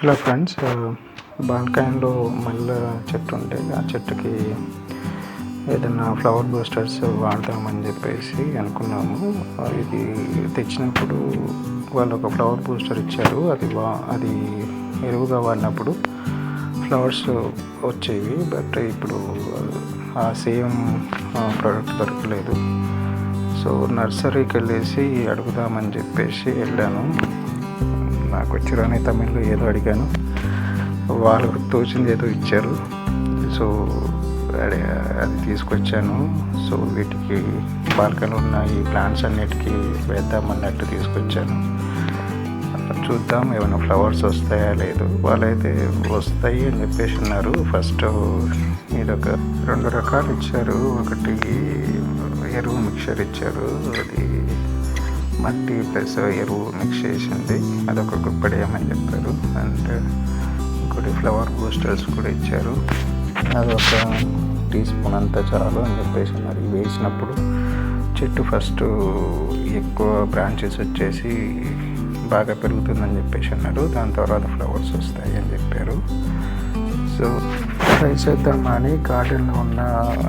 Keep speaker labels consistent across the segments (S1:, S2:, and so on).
S1: Hello friends బాల్కాయన్లో మల్ల చెట్టు ఉంటే ఆ చెట్టుకి ఏదైనా ఫ్లవర్ బూస్టర్స్ వాడదామని చెప్పేసి అనుకున్నాము. ఇది తెచ్చినప్పుడు వాళ్ళు ఒక ఫ్లవర్ బూస్టర్ ఇచ్చారు. అది వా అది ఎరువుగా వాడినప్పుడు ఫ్లవర్స్ వచ్చేవి బట్ ఇప్పుడు ఆ సేమ్ ప్రోడక్ట్ దొరకలేదు. సో నర్సరీకి వెళ్ళేసి అడుగుదామని చెప్పేసి వెళ్ళాను. నాకు వచ్చిరాని తమిళ్ళో ఏదో అడిగాను. వాళ్ళకు తోచింది ఏదో ఇచ్చారు. సో అది తీసుకొచ్చాను. సో వీటికి బాల్కనీలో ఉన్న ఈ ప్లాంట్స్ అన్నిటికీ వేద్దామన్నట్టు తీసుకొచ్చాను. చూద్దాం ఏమైనా ఫ్లవర్స్ వస్తాయా లేదు. వాళ్ళైతే వస్తాయి అని చెప్పేసి ఉన్నారు. ఫస్ట్ ఇదొక రెండు రకాలు ఇచ్చారు. ఒకటి ఎరువు మిక్చర్ ఇచ్చారు. అది మట్టి ప్లస్ ఎరువు మిక్స్ చేసింది. అదొక గుప్పడేయమని చెప్పారు? అండ్ ఇంకోటి ఫ్లవర్ బూస్టర్స్ కూడా ఇచ్చారు. అదొక టీ స్పూన్ అంతా చాలు అని చెప్పేసి మరి వేసినప్పుడు చెట్టు ఫస్ట్ ఎక్కువ బ్రాంచెస్ వచ్చేసి బాగా పెరుగుతుందని చెప్పేసి అన్నారు. దాని తర్వాత ఫ్లవర్స్ వస్తాయి అని చెప్పారు. సో ట్రై చేద్దామని గార్డెన్లో ఉన్న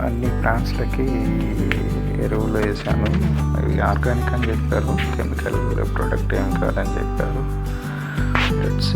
S1: అన్ని ప్లాంట్స్లకి ఎరువులు వేసాను అవి ఆర్గానిక్ అని చెప్పారు కెమికల్ ప్రోడక్ట్ ఏం కాదని చెప్పారు. లెట్స్